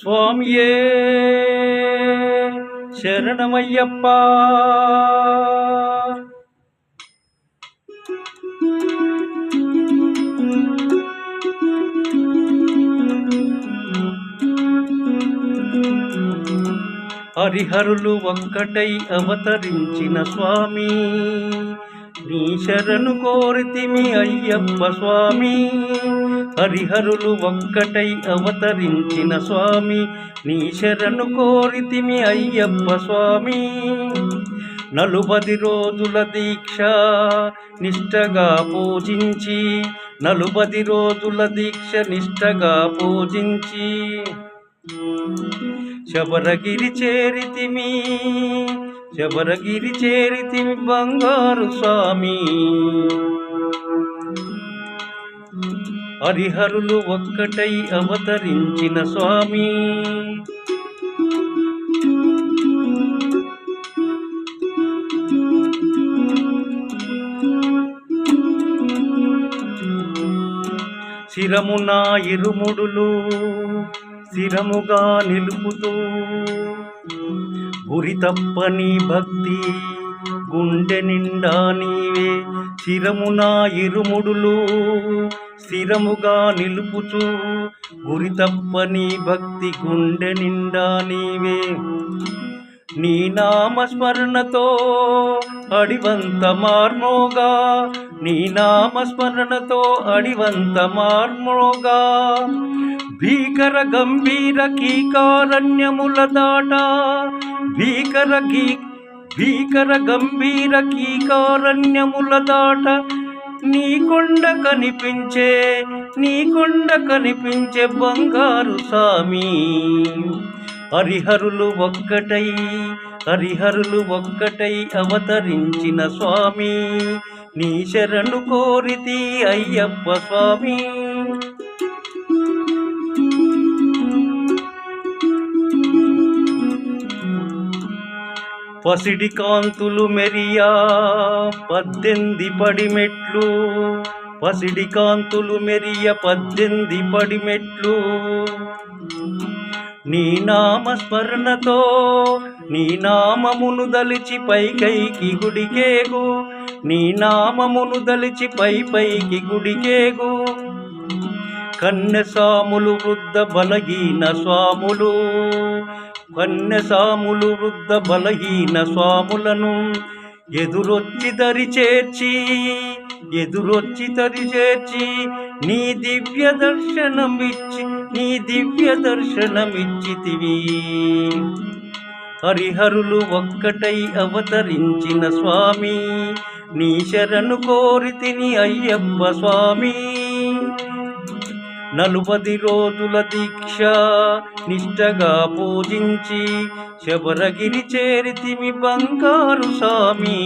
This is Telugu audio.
స్వామ్యే శరణమయ్యప్ప. హరిహరులు వంకటై అవతరించిన స్వామి నీ శరణు కోరితిమి అయ్యప్ప స్వామి. హరిహరులు ఒక్కటై అవతరించిన స్వామి. నీ శరణు కోరితిమి అయ్యప్ప స్వామి. నలుబది రోజుల దీక్ష నిష్టగా పూజించి. నలుబది రోజుల దీక్ష నిష్టగా పూజించి. శబరగిరి చేరితిమి శబరగిరి చేరితిమి బంగారు స్వామి. హరిహరులు ఒక్కటై అవతరించిన స్వామి. శిరమున ఇరుముడులు శిరముగా నిలుపుతూ గురి తప్పని భక్తి గుండె నిండా నీవే చిరమున ఇరుముడులు స్థిరముగా నిలుపుచు గురి తప్పని భక్తి గుండె నిండా నీవే. నీ నామస్మరణతో అడివంత మార్మోగా నీ నామస్మరణతో అడివంత మార్మోగా భీకర గంభీర కీకారణ్యముల దాట. భీకర గీ భీకర గంభీర కీకారణ్యముల దాట. నీ కొండ కనిపించే నీ కొండ కనిపించే బంగారు సామి. హరిహరులు ఒక్కటై హరిహరులు ఒక్కటై అవతరించిన స్వామి. నీ శరణు కోరితి అయ్యప్ప స్వామి. పసిడి కాంతులు మెరియా పద్దెంది పడిమెట్లు. పసిడి కాంతులు మెరియ పద్దెంది పడిమెట్లు. నీ నామస్మరణతో నీ నామమును దలిచి పైకైకి గుడికేగు. నీ నామమును దలిచి పై పైకి గుడికేగు. కన్యసాములు వృద్ధ బలహీన స్వాములు. కన్యసాములు వృద్ధ బలహీన స్వాములను ఎదురొచ్చి దరి చేర్చి ఎదురొచ్చి తరి చేర్చి నీ దివ్య దర్శనమిచ్చి నీ దివ్య దర్శనమిచ్చితివి. హరిహరులు ఒక్కటై అవతరించిన స్వామి నీ శరణు కోరితిని అయ్యప్ప స్వామి. నలుపది రోజుల దీక్ష నిష్టగా పూజించి శబరగిరి చేరితిమి బంగారు స్వామి.